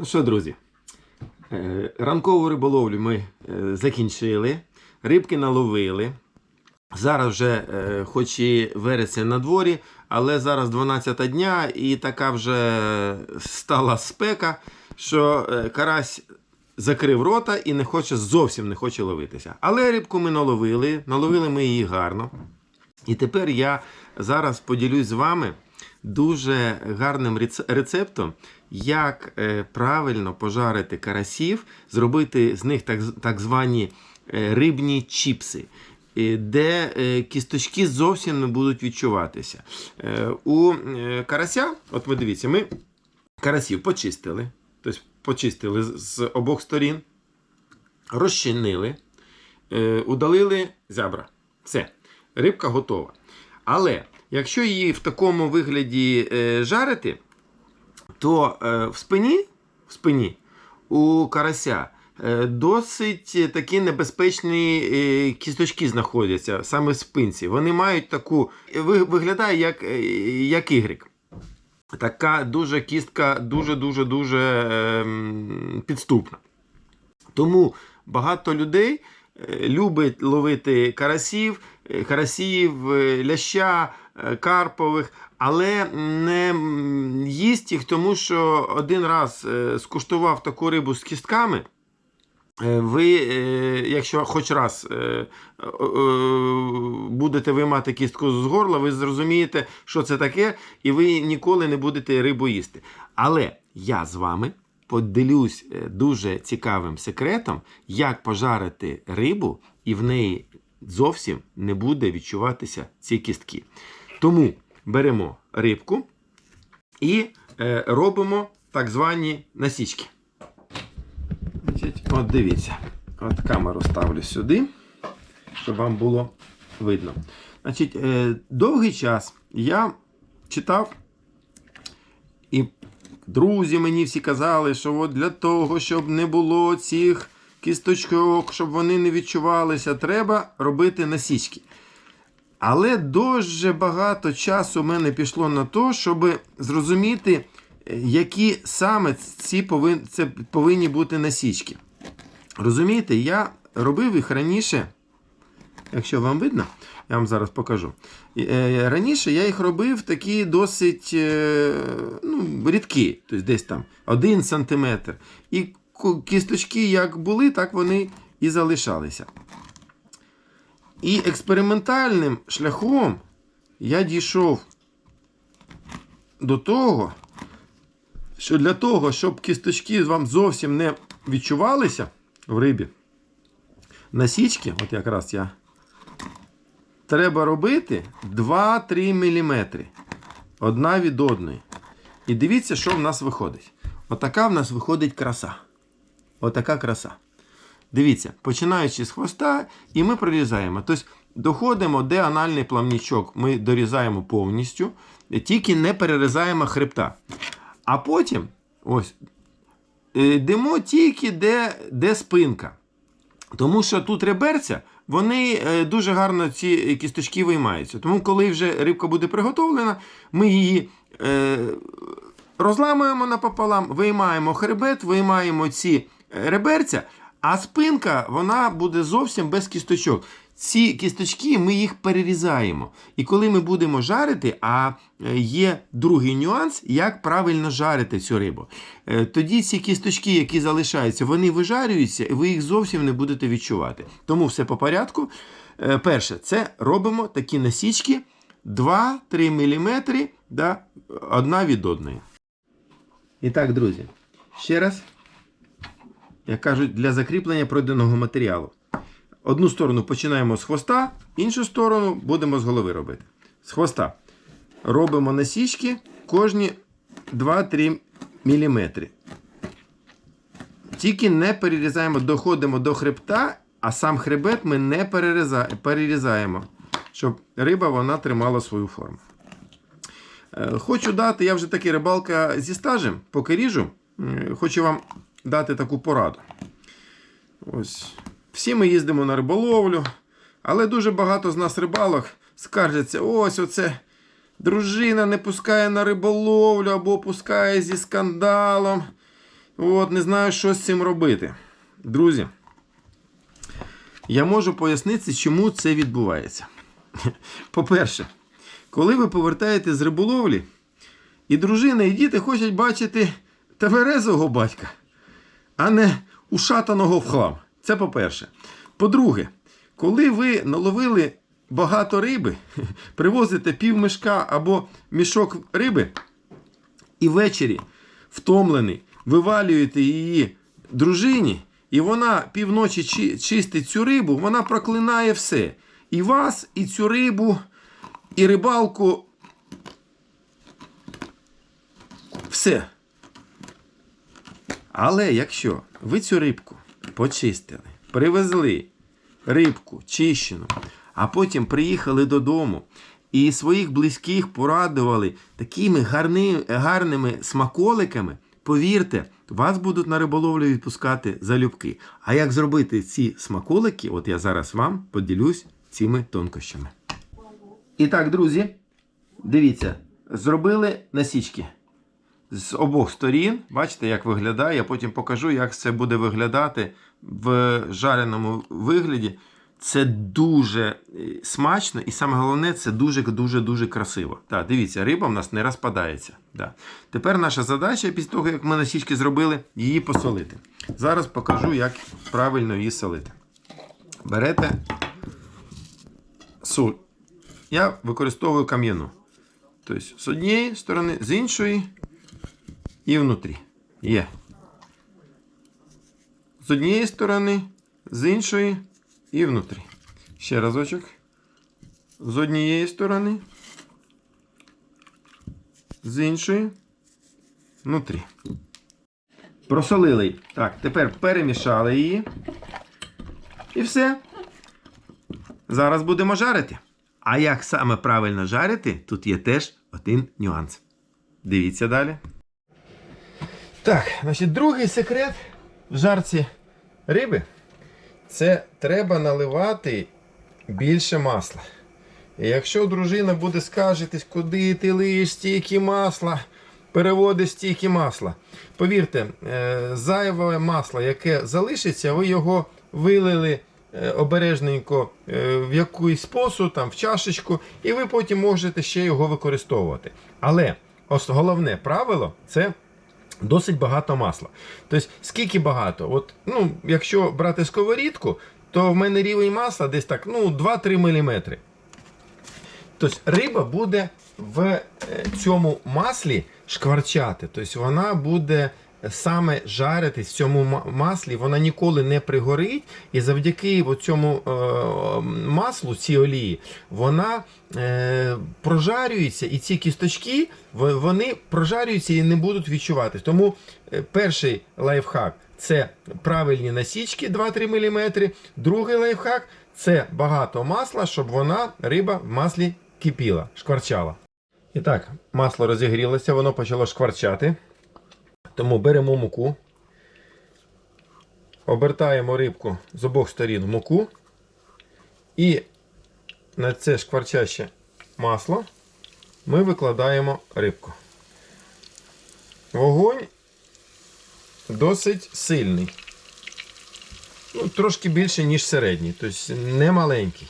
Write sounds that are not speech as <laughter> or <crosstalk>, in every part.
Ну що, друзі, е, ранкову риболовлю ми е, закінчили, рибки наловили. Зараз вже, е, хоч і вересень на дворі, але зараз 12 дня і така вже стала спека, що карась закрив рота і не хоче зовсім не хоче ловитися. Але рибку ми наловили, наловили ми її гарно. І тепер я зараз поділюсь з вами дуже гарним рецептом, як е, правильно пожарити карасів, зробити з них так, звані е, рибні чіпси. е, Де кісточки зовсім не будуть відчуватися. У карася, от ви дивіться, ми карасів почистили, тобто почистили з- обох сторін, розчинили, удалили зябра. Все, рибка готова. Але якщо її в такому вигляді е, жарити, то е, в спині, в спині у карася е, досить такі небезпечні кісточки знаходяться саме в спинці. Вони мають таку, виглядає як, як ігрик. Така дуже кістка, дуже-дуже дуже ем, підступна. Тому багато людей любить ловити карасів, карасів, е, ляща, е, карпових, але не їсть їх, тому що один раз е, скуштував таку рибу з кістками. Ви, якщо хоч раз будете виймати кістку з горла, ви зрозумієте, що це таке, і ви ніколи не будете рибу їсти. Але я з вами поділюсь дуже цікавим секретом, як пожарити рибу, і в неї зовсім не буде відчуватися ці кістки. Тому беремо рибку і е, робимо так звані насічки. От дивіться. От камеру ставлю сюди, щоб вам було видно. Значить, е, довгий час я читав, і друзі мені всі казали, що от для того, щоб не було цих кісточок, щоб вони не відчувалися, треба робити насічки. Але дуже багато часу в мене пішло на те, щоб зрозуміти, е, які саме ці повин... це повинні бути насічки. Розумієте, я робив їх раніше, якщо вам видно, я вам зараз покажу. Е, Раніше я їх робив такі досить е, ну, рідкі, тобто десь там 1 см. І кісточки як були, так вони і залишалися. І експериментальним шляхом я дійшов до того, що для того, щоб кісточки вам зовсім не відчувалися в рибі, насічки, от якраз я, треба робити 2-3 мм. Одна від одної. І дивіться, що в нас виходить. Отака в нас виходить краса. Отака краса. Дивіться, починаючи з хвоста, і ми прорізаємо. Тобто доходимо, де анальний плавнічок, ми дорізаємо повністю, тільки не перерізаємо хребта. А потім ось, е, йдемо тільки де, де спинка. Тому що тут реберця, вони е, дуже гарно ці кісточки виймаються. Тому, коли вже рибка буде приготовлена, ми її е, розламуємо напополам, виймаємо хребет, виймаємо ці реберця, а спинка вона буде зовсім без кісточок. Ці кісточки ми їх перерізаємо. І коли ми будемо жарити, а е, є другий нюанс, як правильно жарити цю рибу. Е, Тоді ці кісточки, які залишаються, вони вижарюються, і ви їх зовсім не будете відчувати. Тому все по порядку. Е, Перше, це робимо такі насічки 2-3 мм, да, одна від одної. І так, друзі, ще раз, як кажуть, для закріплення пройденого матеріалу. Одну сторону починаємо з хвоста, іншу сторону будемо з голови робити. З хвоста робимо насічки кожні 2-3 мм. Тільки не перерізаємо, доходимо до хребта, а сам хребет ми не перерізаємо, щоб риба вона тримала свою форму. Е, Хочу дати, я вже такий рибалка зі стажем, поки ріжу, е, хочу вам дати таку пораду. Ось. Всі ми їздимо на риболовлю, але дуже багато з нас рибалок скаржаться: ось оце дружина не пускає на риболовлю або пускає зі скандалом. От, не знаю, що з цим робити. Друзі, я можу пояснити, чому це відбувається. <laughs> По-перше, коли ви повертаєте з риболовлі, і дружина, і діти хочуть бачити тверезого батька, а не ушатаного в хлам. Це по-перше. По-друге, коли ви наловили багато риби, <laughs> привозите пів мішка або мішок риби, і ввечері втомлений, вивалюєте її дружині, і вона півночі чистить цю рибу, вона проклинає все. І вас, і цю рибу, і рибалку. Все. Але якщо ви цю рибку почистили, привезли рибку чищену, а потім приїхали додому і своїх близьких порадували такими гарни, гарними смаколиками, повірте, вас будуть на риболовлю відпускати залюбки. А як зробити ці смаколики, от я зараз вам поділюсь цими тонкощами. І так, друзі, дивіться, зробили насічки з обох сторін. Бачите, як виглядає. Я потім покажу, як це буде виглядати в жареному вигляді. Це дуже е, смачно, і саме головне, це дуже-дуже дуже красиво. Так, дивіться, риба в нас не розпадається. Да. Тепер наша задача, після того, як ми насічки зробили, її посолити. Зараз покажу, як правильно її солити. Берете соль. Я використовую кам'яну. Тобто з однієї сторони, з іншої і внутрі. Є. З однієї сторони, з іншої і внутрі. Ще разочок. З однієї сторони. З іншої. Внутрі. Просолили. Так, тепер перемішали її. І все. Зараз будемо жарити. А як саме правильно жарити, тут є теж один нюанс. Дивіться далі. Так, значить, другий секрет в жарці риби це треба наливати більше масла. І якщо дружина буде скаржитись, куди ти лиєш стільки масла, переводиш стільки масла. Повірте, е, зайве масло, яке залишиться, ви його вилили е, обережненько е, в якийсь посуд, там, в чашечку, і ви потім можете ще його використовувати. Але ос- головне правило це досить багато масла. Тобто, скільки багато? От, ну, якщо брати сковорідку, то в мене рівень масла десь так ну, 2-3 мм. Тобто риба буде в е, цьому маслі шкварчати. Тобто вона буде саме жаритись в цьому маслі, вона ніколи не пригорить. І завдяки цьому маслу, цій олії, вона е, прожарюється, і ці кісточки вони прожарюються і не будуть відчуватись. Тому е, перший лайфхак це правильні насічки 2-3 мм. Другий лайфхак це багато масла, щоб вона, риба в маслі кипіла, шкварчала. І так, масло розігрілося, воно почало шкварчати. Тому беремо муку, обертаємо рибку з обох сторін в муку. І на це шкварчаще масло ми викладаємо рибку. Вогонь досить сильний. Ну, трошки більше, ніж середній, тобто не маленький.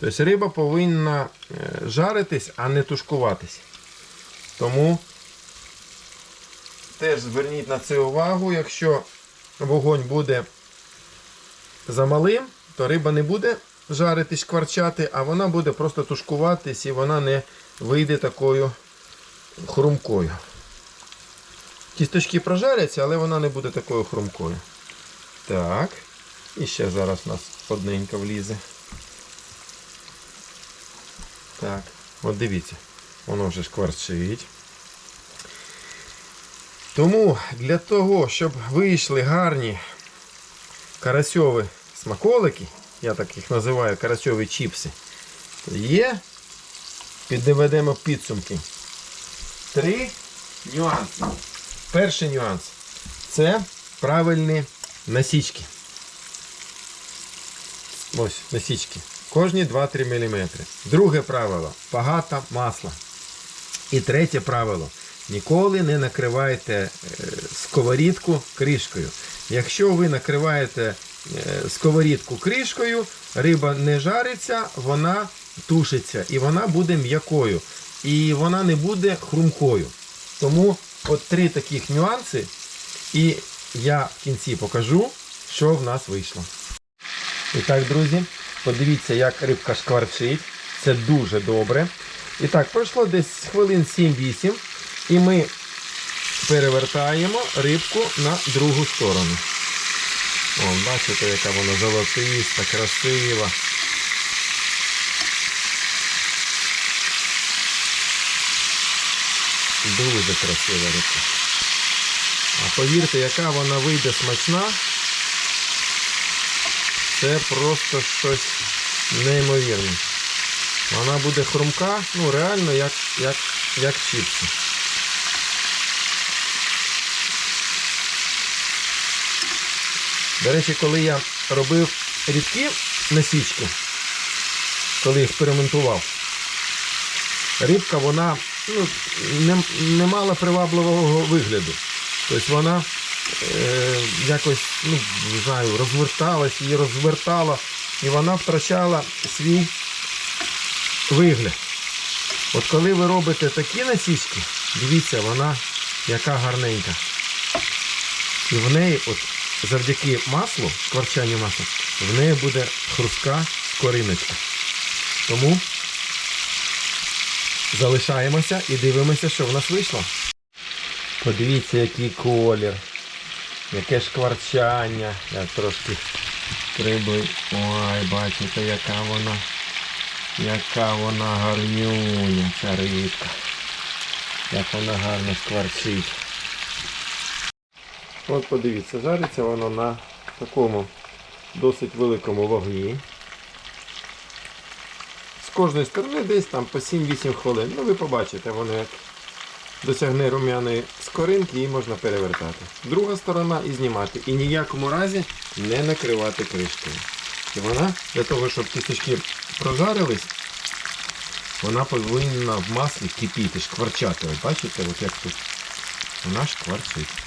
Тобто риба повинна е, жаритись, а не тушкуватись. Тому теж зверніть на це увагу, якщо вогонь буде замалим, то риба не буде жаритись, шкварчати, а вона буде просто тушкуватись і вона не вийде такою хрумкою. Кісточки прожаряться, але вона не буде такою хрумкою. Так. І ще зараз у нас одненька влізе. Так, от дивіться, воно вже шкварчить. Тому для того, щоб вийшли гарні карасьові смаколики, я так їх називаю карасьові чіпси, є, підведемо підсумки. Три нюанси. Перший нюанс це правильні насічки. Ось насічки. Кожні 2-3 мм. Друге правило багато масла. І третє правило ніколи не накривайте е, сковорідку кришкою. Якщо ви накриваєте е, сковорідку кришкою, риба не жариться, вона тушиться і вона буде м'якою. І вона не буде хрумкою. Тому от три таких нюанси. І я в кінці покажу, що в нас вийшло. І так, друзі, подивіться, як рибка шкварчить. Це дуже добре. І так, пройшло десь хвилин 7-8. І ми перевертаємо рибку на другу сторону. О, бачите, яка вона золотиста, красива. Дуже красива рибка. А повірте, яка вона вийде смачна. Це просто щось неймовірне. Вона буде хрумка, ну реально як, як, як чіпси. До речі, коли я робив рідкі насічки, коли експериментував, рибка вона ну, не, не мала привабливого вигляду. Тобто вона е, якось, ну, не знаю, розверталась, її розвертала, і вона втрачала свій вигляд. От коли ви робите такі насічки, дивіться, вона яка гарненька. І в неї, от завдяки маслу, скворчанню масла, в неї буде хрустка скориночка. Тому залишаємося і дивимося, що в нас вийшло. Подивіться, який колір, яке шкварчання. Я трошки приблизь. Ой, бачите, яка вона. Яка вона гарнюня, ця рибка. Як вона гарно скварчить. От подивіться, жариться воно на такому досить великому вогні. З кожної сторони десь там по 7-8 хвилин. Ну ви побачите, воно як досягне рум'яної скоринки, її можна перевертати. Друга сторона і знімати. І ніякому разі не накривати кришкою. І вона для того, щоб кісточки прожарились, вона повинна в маслі кипіти, шкварчати. Ось бачите, от як тут вона шкварчить.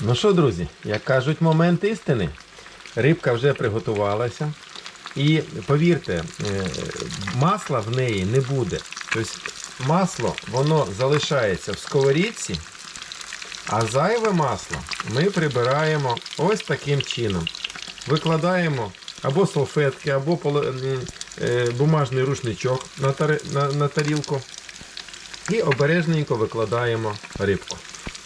Ну що, друзі, як кажуть, момент істини. Рибка вже приготувалася. І повірте, е, масла в неї не буде. Тобто масло воно залишається в сковорідці, а зайве масло ми прибираємо ось таким чином. Викладаємо або салфетки, або м, е, бумажний рушничок на тарілку. І обережненько викладаємо рибку.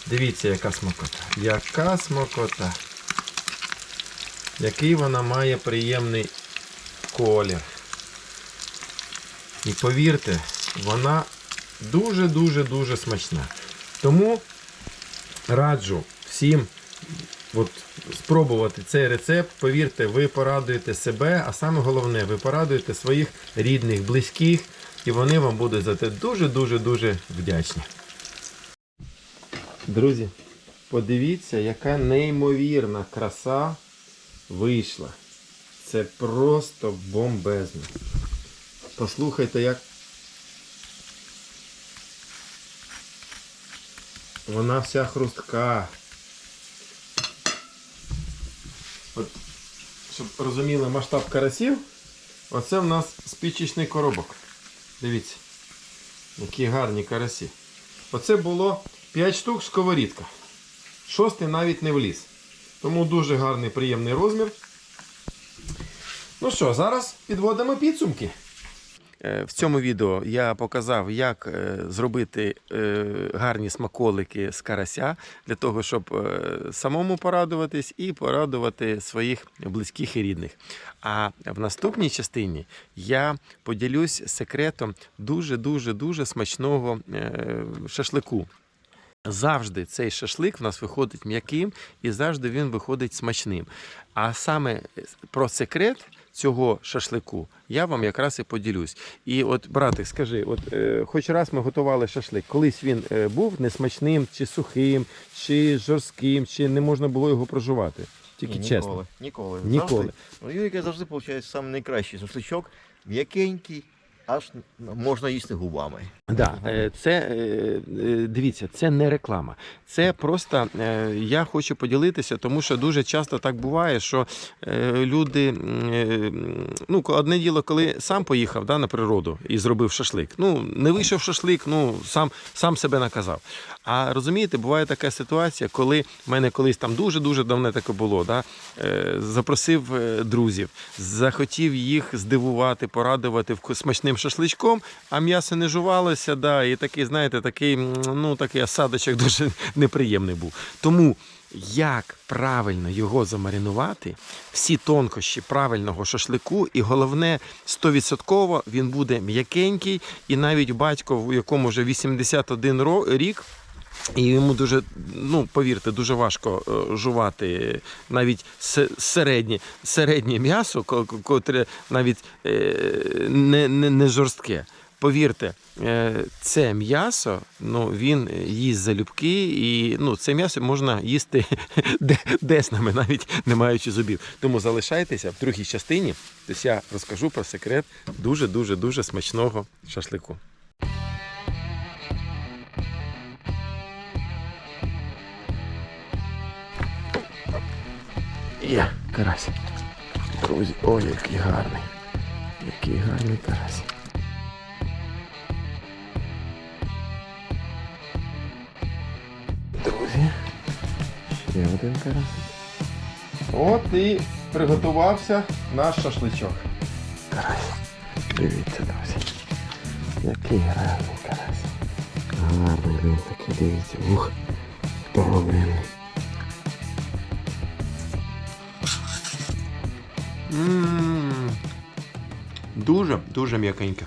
Дивіться, яка смакота. Яка смакота. Який вона має приємний колір. І повірте, вона дуже-дуже-дуже смачна. Тому раджу всім от, спробувати цей рецепт. Повірте, ви порадуєте себе, а саме головне, ви порадуєте своїх рідних, близьких, і вони вам будуть за це дуже-дуже-дуже вдячні. Друзі, подивіться, яка неймовірна краса вийшла. Це просто бомбезно. Послухайте, як вона вся хрустка. От, щоб розуміли масштаб карасів, оце в нас спічечний коробок. Дивіться, які гарні карасі. Оце було 5 штук сковорідка. Шостий навіть не вліз. Тому дуже гарний приємний розмір. Ну що, зараз підводимо підсумки. Е, В цьому відео я показав, як е, зробити е, гарні смаколики з карася для того, щоб самому порадуватись і порадувати своїх близьких і рідних. А в наступній частині я поділюсь секретом дуже дуже смачного шашлику. Завжди цей шашлик в нас виходить м'яким і завжди він виходить смачним. А саме про секрет цього шашлику я вам якраз і поділюсь. І от, братик, скажи, от е, хоч раз ми готували шашлик, колись він е, був несмачним, чи сухим, чи жорстким, чи не можна було його проживати. Тільки Ні, чесно. Ніколи. Ніколи. Ніколи. Завжди, ну, завжди виходить найкращий шашличок, м'якенький, аж можна їсти губами. Да, е, це е, е, дивіться, це не реклама. Це просто я хочу поділитися, тому що дуже часто так буває, що люди ну одне діло, коли сам поїхав да, на природу і зробив шашлик. Ну не вийшов шашлик, ну сам, сам себе наказав. А розумієте, буває така ситуація, коли в мене колись там дуже дуже давно таке було. Да, запросив друзів, захотів їх здивувати, порадувати вку- смачним шашличком, а м'ясо не жувалося, да, і такий, знаєте, такий, ну, такий осадочок <laughs> дуже неприємний був. Тому як правильно його замаринувати, всі тонкощі правильного шашлику, і головне, 100% він буде м'якенький, і навіть батько, у якому вже 81 рік. І йому дуже, ну повірте, дуже важко е, жувати навіть середнє, середнє м'ясо, ко- ко- котре навіть е, не, не, не жорстке. Повірте, е, це м'ясо, ну він їсть залюбки, і ну, це м'ясо можна їсти <laughs> деснами, навіть не маючи зубів. Тому залишайтеся в другій частині. Тобто я розкажу про секрет дуже дуже дуже смачного шашлику. Є, карась. Друзі, ой, який гарний. Який гарний карась. Друзі. Ще один карась. От і приготувався наш шашличок. Карась. Дивіться, друзі. Який гарний карась. Гарний він такий, дивіться. Ух, здоровенний. М, Дуже, дуже м'якеньке.